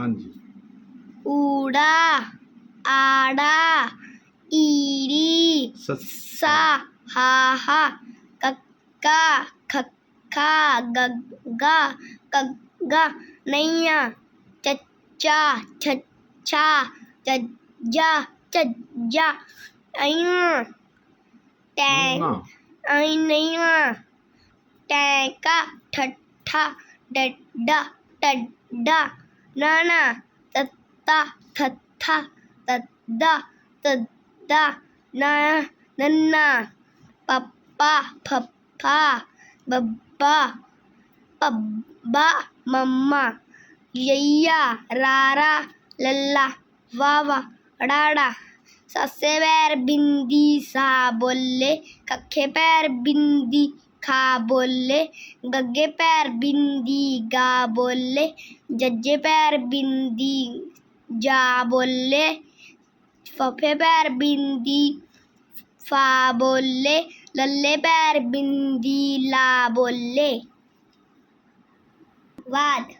हाँ जी। उड़ा आड़ा ईरी सा हा हा कक्का खक्का गग्गा कग्गा नैया चच्चा छच्छा चज्जा चज्जा ऐना टैंग हाँ। नैया टैंका ठट्ठा डड्डा टड्डा ना तत्ता थत्था तद्दा तद्दा, ना, नन्ना, पप्पा, फप्फा, बब्बा, पब्बा, मम्मा यय्या रारा, लल्ला, वावा डाड़ा सस्से पैर बिंदी, सा बोले कखे पैर बिंदी खा बोले गगे पैर बिंदी गा बोले जज्जे पैर बिंदी जा बोले फफे पैर बिंदी फा बोले लल्ले पैर बिंदी ला बोले वाद